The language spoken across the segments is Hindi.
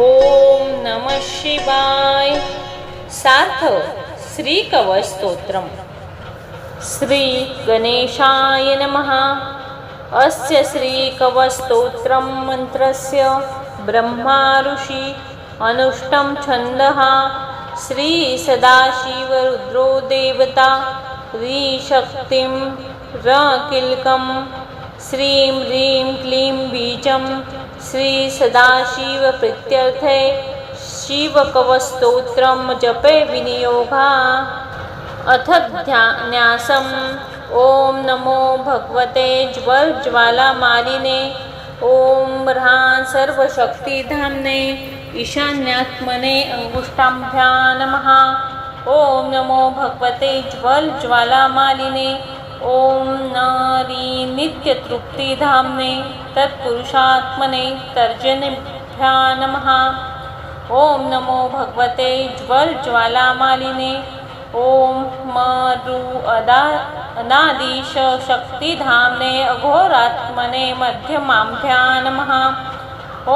ॐ नमः शिवाय। सार्थव श्रीकवस्तोत्रम्। श्रीगणेशाय नमः। अस्य श्रीकवस्तोत्रं मन्त्रस्य ब्रह्मा ऋषि अनुष्टं छन्दः। श्रीसदाशिवरुद्रो देवता ह्रीशक्तिं रकिल्कं श्रीं ह्रीं क्लीं बीजं श्री सदाशिव प्रीत्यर्थे शिवकवस्तोत्रं जपे विनियोगा। अथ ध्यान्यासम् ॐ नमो भगवते ज्वलज्वालामालिने ॐ ह्रां सर्वशक्तिधाम्ने ईशान्यात्मने अङ्गुष्ठाभ्या नमः। ॐ नमो भगवते ज्वलज्वालामालिने ॐ नारी नित्यतृप्तिधाम्ने तत्पुरुषात्मने तर्जनेभ्या नमः ॐ नमो भगवते ज्वलज्वालामालिने ॐ मरु अदा अनादिश शक्तिधाम्ने अघोरात्मने मध्यमाभ्या नमः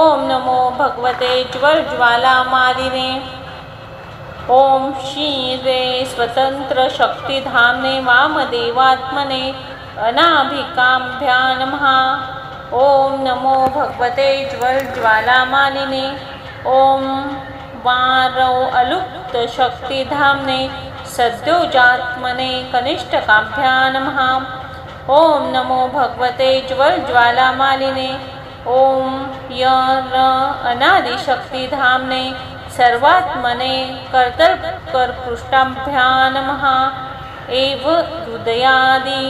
ॐ नमो भगवते ઓમ શિવે સ્વતંત્ર શક્તિધામને વામદેવાત્મને અનાભિકામ ધ્યાનમહા ઓમ નમો ભગવતે જ્વલ જ્વાલામાલિને ઓમ વારૌ અલુપ્ત શક્તિધામને સદ્યોજાત્મને કનિષ્ઠકાભ્યાનમહા ઓમ નમો ભગવતે જ્વલ જ્વાલામાલિને ઓમ યર અનાદિશક્તિધામને सर्वात्मने कर्तर्करपृष्ठाभ्या नमः एव हृदयादि।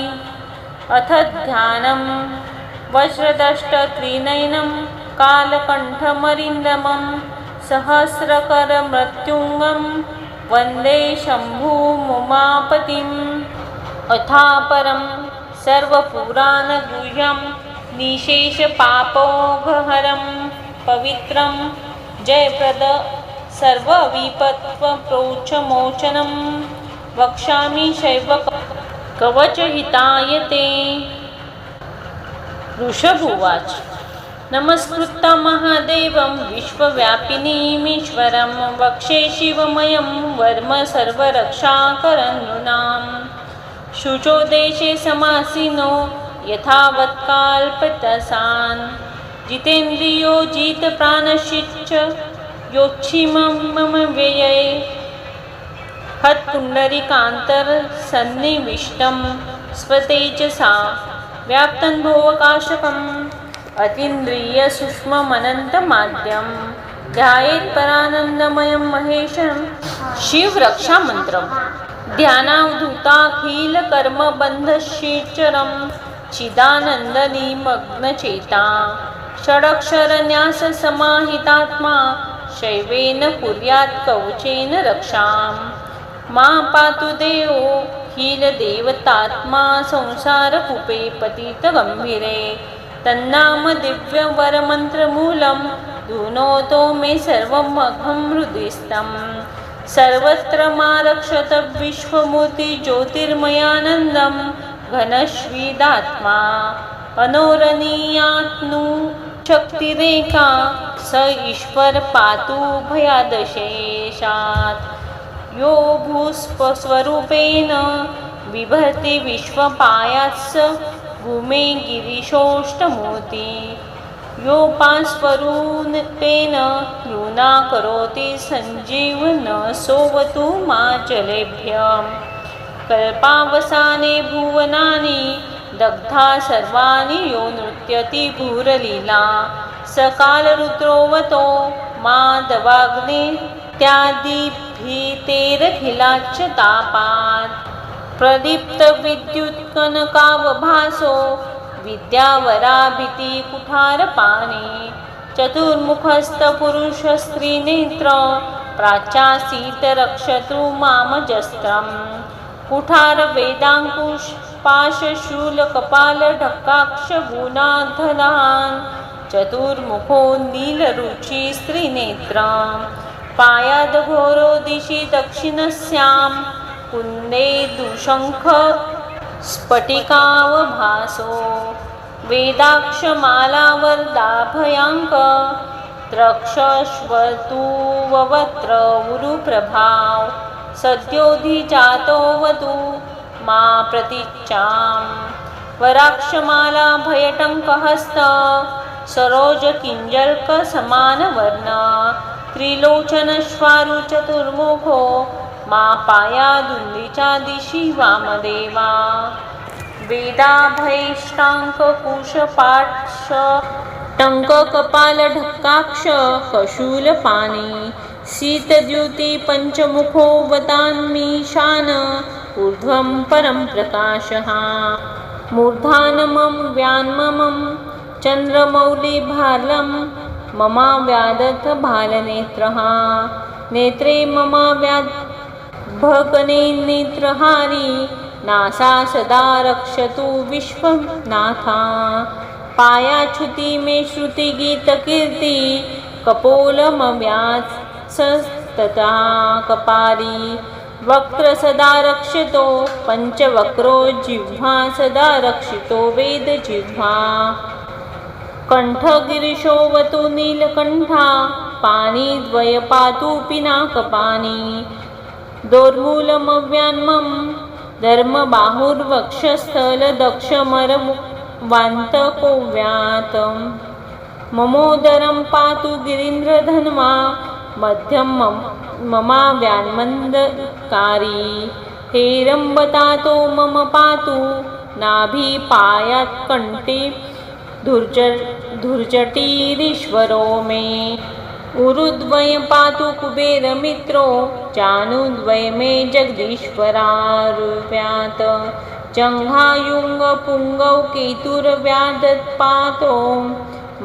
अथ ध्यानं वज्रदष्टत्रिनयनं कालकण्ठमरिन्दमं सहस्रकरमृत्युङ्गं वन्दे शम्भुमुमापतिम्। अथापरं सर्वपुराणगुह्यं निशेषपापोघहरं पवित्रं जयप्रद सर्वविपत्वप्रोचमोचनं वक्ष्यामि शैव कवचहिताय ते ऋषभुवाच नमस्कृत्य महादेवं, विश्वव्यापिनीमीश्वरं वक्षे शिवमयं, वर्म सर्वरक्षाकरन्नृणां शुचो देशे समासीनो, यथावत्काल्पतसान्। जितेन्द्रियो जितप्राणशिच्च योच्छिमं मम व्यये हत्पुण्डरीकान्तरसन्निविष्टं स्वतेजसा व्याप्तं भोवकाशकम् अतीन्द्रियसूक्ष्ममनन्तमाद्यं ध्यायेत्परानन्दमयं महेशं शिवरक्षामन्त्रं ध्यानावधूताखिलकर्मबन्धशीचरं चिदानन्दनिमग्नचेता। षडक्षरन्याससमाहितात्मा। शैवेन कुर्यात कवचेन रक्षाम। मा पातु देवो हीलदेवतात्मा संसारकूपे पतितगम्भीरे तन्नाम दिव्यवरमन्त्रमूलं धुनोतो मे सर्वमघं हृदिस्थं सर्वत्र मारक्षत विश्वमूर्तिज्योतिर्मयानन्दं घनश्वीदात्मा अनोरणीयात्नु शक्तिरेखा स ईश्वर पातु भयादशेषात्। यो भूस्वरूपेण बिभर्ति विश्वपायात्स भूमे गिरिशोष्टमूर्ति। योपास्वरूपेण न्यूना करोति सञ्जीवन सोवतु मा जलेभ्यं कल्पावसाने भुवनानि दग्धा सर्वाणि यो नृत्यति भूरलीला। सकालरुद्रोवतो मा दवाग्ने त्यादिभीतेरखिलाच्च तापात् प्रदीप्तविद्युत्कनकावभासो विद्यावराभिति कुठारपाणि चतुर्मुखस्थपुरुषस्त्रीनेत्र प्राच्यासीत रक्षतु मामजस्त्रं कुठारवेदाङ्कुश पाश शूल कपाल ढक्काक्ष गुणाधनान् चतुर्मुखो नीलरुचि स्त्रीनेत्रां पायादघोरो दिशि दक्षिणस्यां कुन्दे दुशङ्ख स्फटिकावभासो वेदाक्षमालावरदाभयाङ्क द्रक्षश्वतुववत्र उरुप्रभाव सद्योधिजातो वधू मा प्रतीच्यां वराक्षमालाभयटङ्कहस्त सरोजकिञ्जल्कसमानवर्ण त्रिलोचनश्वारुचतुर्मुखो मा पाया दुंदीच्या दिशि वामदेवा। वेदाभैष्टाङ्ककुशपाक्ष टङ्ककपालढक्काक्ष कशूलपानि शीतद्युतिपञ्चमुखोऽवतान्मीशान ऊर्ध्वं परं प्रकाशः। मूर्धानमं, व्यान्ममं, चन्द्रमौलिभालं ममा व्यादथ भालनेत्रः नेत्रे मम व्याद् भगने नेत्रहारी, नासा सदा रक्षतु विश्वनाथा। पायाच्युति मे श्रुतिगीतकीर्ति कपोलमव्यात् सस्तता कपारी। वक्त्र सदा रक्षतो पञ्चवक्रो जिह्वा सदा रक्षितो वेदजिह्वा कण्ठगिरिशोऽवतु नीलकण्ठा पाणिद्वय पातु पिनाकपाणि दोर्मूलमव्यान्मं धर्मबाहुर्वक्षस्थलदक्षमरवान्तकोव्यातं ममोदरं पातु गिरीन्द्रधन्वा मध्यं मम ममाव्यान्मन्दकारी हेरम्बतातो मम पातु नाभिपायात्कण्ठे धुर्ज धुर्जटीरीश्वरो मे। उरुद्वय पातु कुबेरमित्रो चानुद्वय मे जगदीश्वरारुव्यात् जङ्घायुङ्गपुङ्गौ केतुर्व्यादत्पातो।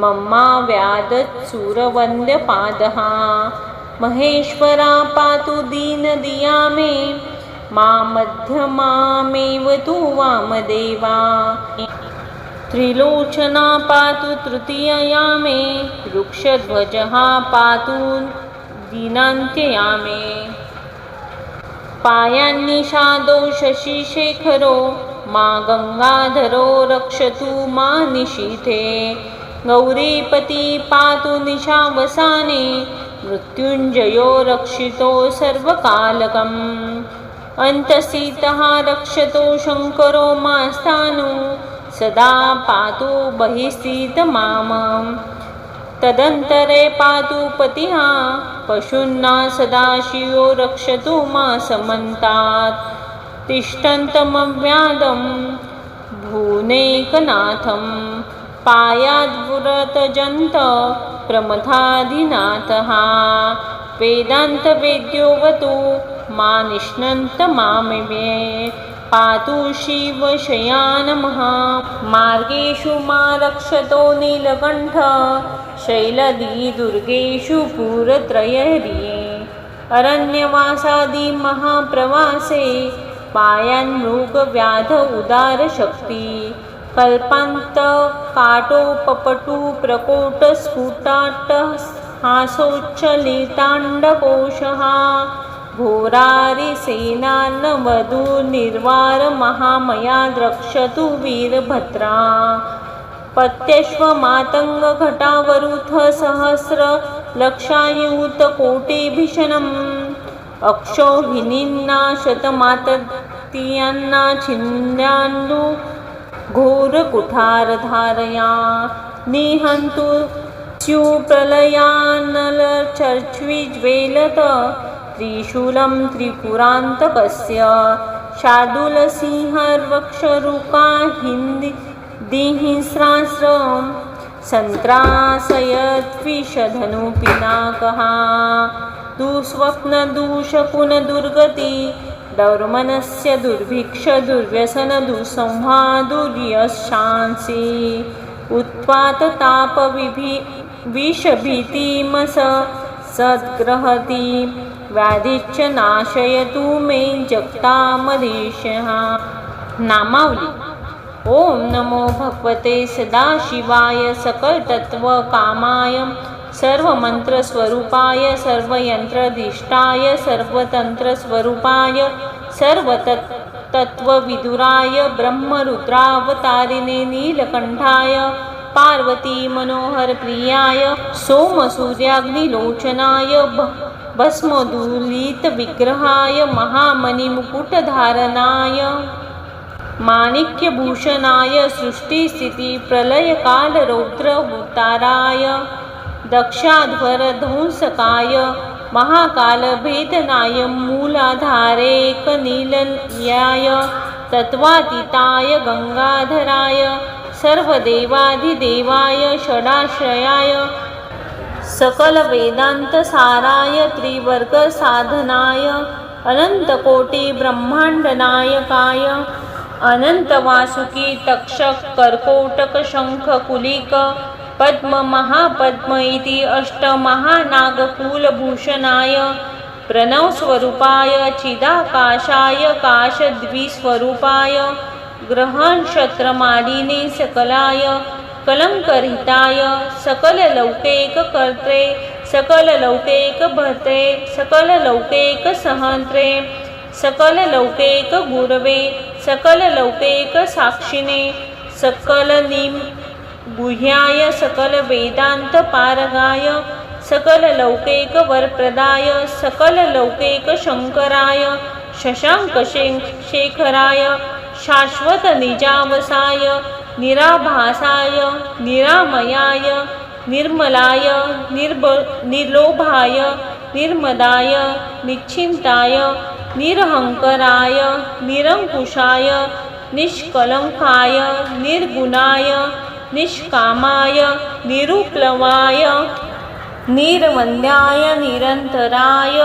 मम्मा व्यादत्सुरवन्द्यपादः महेश्वरा पातु दीनदिया मे। मा मध्यमामेव तु वामदेवा। त्रिलोचना पातु तृतीयया मे वृक्षध्वजः पातु दीनान्त्यया मे पायान्निषादो शशिशेखरो मा गङ्गाधरो रक्षतु मा निशीथे। गौरीपति पातु निशावसाने मृत्युञ्जयो रक्षितो सर्वकालकम्। अन्तसीतः रक्षतो शङ्करो मास्तानु सदा पातु बहिस्थितमामं तदन्तरे पातु पतिः पशून्ना सदाशिवो रक्षतु मा समन्तात् तिष्ठन्तमव्यादं पायात बुरत जंत प्रमथादिनाथ हा। वेदांत वेद्योवतु मा निष्णंत मामिमे पातु शिवशयानमः मार्गेषु मा रक्षतो नीलकण्ठ शैलदीदुर्गेषु पूरत्रयहरिये। अरण्यवासादिमहाप्रवासे पायान्मृगव्याध उदारशक्ति। कल्पांत काटोपपटू प्रकोटस्फुटाट हासोच्छलिताण्डकोशहा घोरारिसेनान्नवधू निर्वारमहामया द्रक्षतु वीरभद्रा। पत्यश्वमातङ्गघटावरुथसहस्रलक्षायुतकोटिभीषणम्। अक्षौहिनीन्ना शतमाततीयान्ना छिन्यान्नु घोरकुठारधारया निहन्तु स्युप्रलयानलचर्च्विज्वेलत त्रिशूलं त्रिपुरान्तकस्य शार्दूलसिंहर्वक्षरुका हिन्दी दिहिस्रास्रं सन्त्रासयद्विषधनुपिनाकः दुःस्वप्नदुशकुनदुर्गति दौर्मनस्य दुर्भिक्षदुर्व्यसनदुःसंहादुर्यशांसि उत्पाततापविभि विषभीतिमस सद्ग्रहति। व्याधिश्च नाशयतु मे जगतामधीशः नामावली। ॐ नमो भगवते सदाशिवाय सकलतत्त्वकामाय सर्वमन्त्रस्वरूपाय, सर्वयन्त्रधिष्ठाय, सर्वतन्त्रस्वरूपाय, सर्वतत्त्वविदुराय, ब्रह्मरुद्रावतारिणे नीलकण्ठाय पार्वती मनोहर प्रियाय सोमसूर्याग्निलोचनाय भ- भस्मदूलित विग्रहाय महामणिमुकुटधारणाय माणिक्यभूषणाय सृष्टिस्थितिप्रलयकालरौद्रभूताराय दक्षाध्वरध्वंसकाय महाकालभेदनाय मूलाधारेकनीलयाय तत्त्वातीताय गङ्गाधराय सर्वदेवाधिदेवाय षडाश्रयाय सकलवेदान्तसाराय त्रिवर्गसाधनाय अनन्तकोटिब्रह्माण्डनायकाय अनन्तवासुकी तक्षक कर्कोटक शङ्ख पद्म महापद्म इति अष्टमहानागकुलभूषणाय प्रणवस्वरूपाय चिदाकाशाय काशद्विस्वरूपाय ग्रहणक्षत्रमालिने सकलाय कलङ्करहिताय सकललौकैककर्त्रे सकललौकैकभर्त्रे सकललौकैकसहन्त्रे सकललौकैकगुरवे सकललौकैकसाक्षिणे सकलनिम् गुह्याय सकलवेदान्तपारगाय सकललौकैकवरप्रदाय सकललौकैकशङ्कराय शशाङ्कशेखराय शाश्वतनिजावसाय निराभासाय, निरामयाय, निर्मलाय, निर्ब निर्लोभाय, निर्मदाय, निश्चिन्ताय निरहङ्कराय निरङ्कुशाय निष्कलङ्काय निर्गुणाय निष्कामाय निरुप्लवाय निर्वन्द्याय निरन्तराय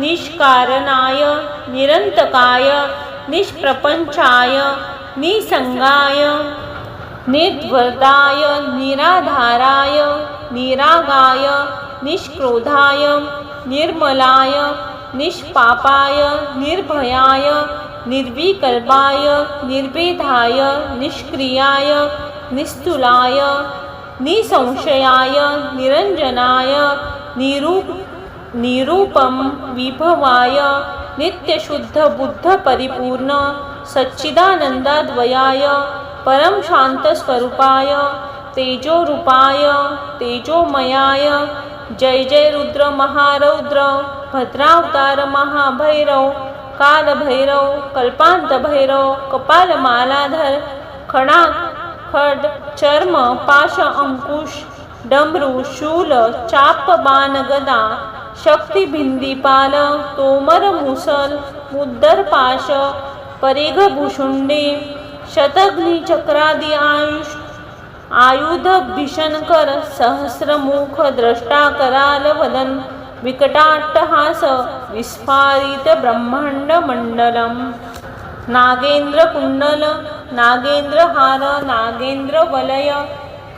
निष्कारणाय निरन्तकाय निष्प्रपञ्चाय निसङ्गाय निर्द्वदाय निराधाराय निरागाय निष्क्रोधाय निर्मलाय निष्पापाय निर्भयाय निर्विकल्पाय निर्भेधाय निष्क्रियाय निस्तुलाय निसंशयाय निरञ्जनाय निरूप निरूपं विभवाय नित्यशुद्धबुद्धपरिपूर्ण सच्चिदानन्दाद्वयाय परम शान्तस्वरूपाय तेजोरूपाय, तेजोमयाय, जय जय रुद्र महारौद्र, भद्रावतार महाभैरव, कालभैरव कल्पान्तभैरव कपालमालाधर खडा खड चर्म पाश अंकुश डमरू शूल चाप बाण गदा शक्तिभिंदीपाल तोमर मुसल मुद्दर पाश परिघभूषुंडी शतघ्नी चक्रादी आयुष आयुध भीषणकर सहस्रमुख द्रष्टा कराल वदन विकटाट्टहास विस्फारित ब्रह्मांड मंडलम नागेंद्र कुंडल नागेंद्र हार, नागेंद्र वलय,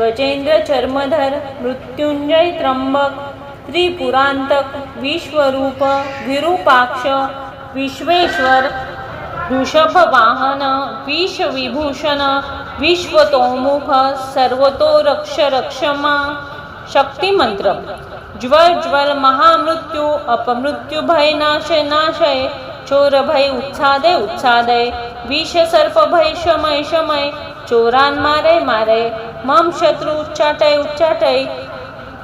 गजेंद्र चर्मधर, मृत्युंजय त्र्यंबक, त्रिपुरांतक, विश्वरूप, विरूपाक्ष, विश्वेश्वर वृषभ वाहन विषविभूषण, विश्वतोमुख सर्वतो रक्ष रक्षमा शक्तिमंत्र। ज्वल ज्वल, महामृत्यु, अपमृत्यू, भय, नाशय नाशय, चोर, भय, उत्सादय उत्सादय। विष सर्प भय शमय शमय चोरान मारे मारे मम शत्रु उच्चाटय उच्चाटय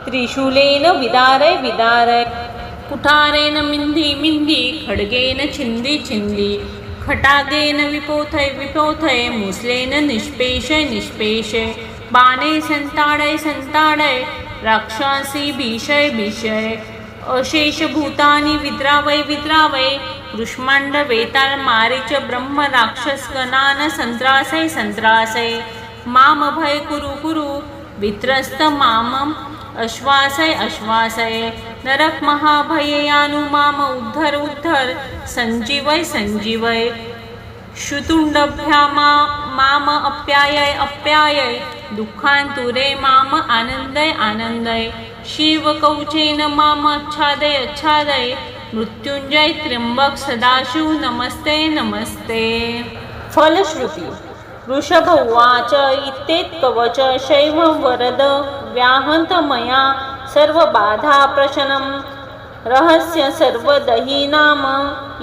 त्रिशूलेन विदारय विदारय। कुठारेण मिंदी मिंदी खड्गेन छिन्धि छिन्धि खटागेन विपोथय विपोथय मुसलेन निष्पेषय निष्पेषय बाणे संताडय संताडय राक्षसी भीषय भीषय। अशेष भूतानि विद्रावय विद्रावय कृष्मांड वेताळ मारीच ब्रह्म राक्षस गणान संत्रासय संत्रासय माम भय कुरु कुरु वित्रस्त मामम अश्वासय अश्वासय नरक महाभययानु माम उद्धर उद्धर संजीवय संजीवय शुतुंडभ्या मा माम अप्यायय अप्यायय दुःखांतुरे माम आनंदय आनंदय शिव कवचेन माम अच्छादय अच्छादय मृत्युंजय त्र्यंबक सदाशिव, नमस्ते नमस्ते। फलश्रुती। वृषभ उवाच इत्येत्कवच शैव वरद, व्याहन्त मया सर्वबाधाप्रशनं रहस्य सर्वदही नाम,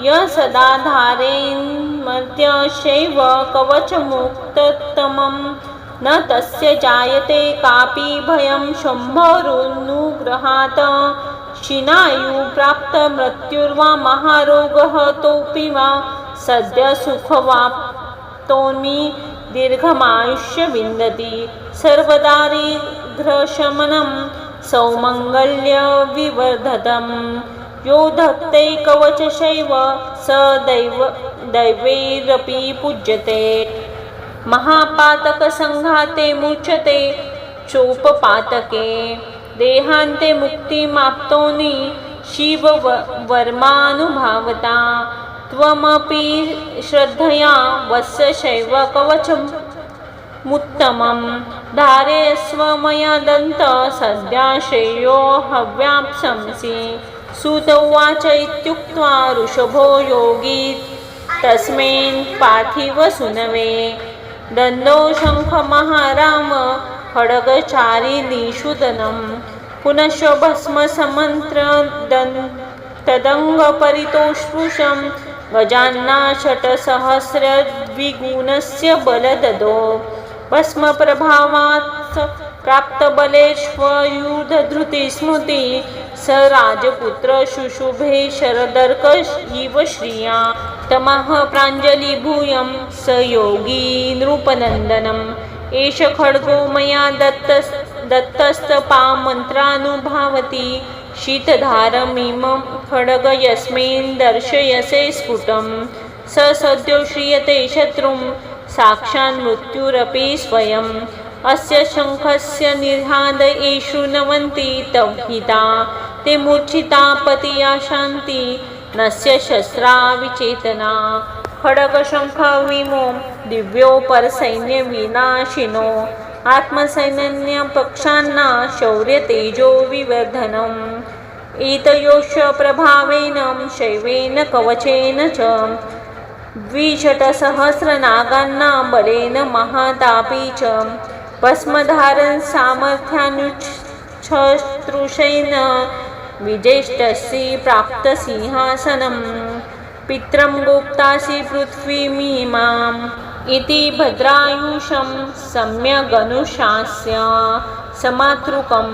य सदा धारेन्मर्त्य शैव कवचमुक्ततमं न तस्य जायते कापि भयं शम्भोरुनुग्रहात् शिनायु प्राप्त मृत्युर्वा महारोगः तोऽपि वा सद्य सुखवाप्तोऽमी दीर्घमायुष्य विन्दति सर्वदारिद्र्यशमनं सौमङ्गल्यविवर्धतं यो धत्ते कवचशैव स दैव दैवैरपि पूज्यते। महापातकसङ्घाते मुच्यते चोपपातके। देहान्ते मुक्तिमाप्तोनि शिववर्मानुभावता। त्वमपि श्रद्धया वस्य शैव कवचमुत्तमं धारयस्व मया दन्त, सद्या श्रेयो हव्याप्संसि सुत उवाच इत्युक्त्वा ऋषभो योगी तस्मिन् पार्थिवसुनवे दन्दो शङ्खमहाराम खड्गचारिणीषुदनं पुनश्च भस्मसमन्त्र तदङ्गपरितोष्पृशं गजान्ना षट्सहस्रद्विगुणस्य बलददो। भस्मप्रभावात् प्राप्तबलेष्वयुधधृतिस्मृति। स राजपुत्र शुशुभे शरदर्क इव श्रिया। तमः प्राञ्जलिभूयं स योगी नृपनन्दनम् एष खड्गो मया दत्त दत्तस्तपामन्त्रानुभावति शीतधारमिमं खड्ग यस्मिन् दर्शयसे स्फुटं स सद्यो श्रियते शत्रुं, साक्षान् मृत्युरपि स्वयम्। अस्य शङ्खस्य निर्हाद ये शृण्वन्ति तव हिता। ते मूर्छिता पतिया शान्ति, नस्य शस्त्रा विचेतना खड्गशङ्खविमो दिव्योपरसैन्यविनाशिनो। आत्मसैन्यपक्षान्ना शौर्यतेजो विवर्धनम्। एतयोश्च प्रभावेन शैवेन कवचेन च। द्विशतसहस्रनागान्ना बलेन महतापि च। भस्मधारन् सामर्थ्यानुच्छतृषेण विजेष्टसि प्राप्तसिंहासनं पित्रं गोप्तासि पृथ्वीमीमाम्। इति भद्रायुषं सम्यगनुशास्य समातृकं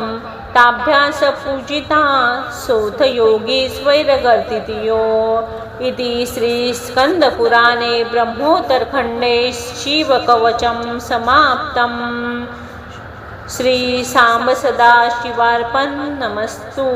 ताभ्यासपूजिता सोऽथयोगीश्वैरगर्तियो इति श्रीस्कन्दपुराणे ब्रह्मोत्तरखण्डे शिवकवचं समाप्तम् श्रीसाम्ब सदाशिवार्पन्नमस्तु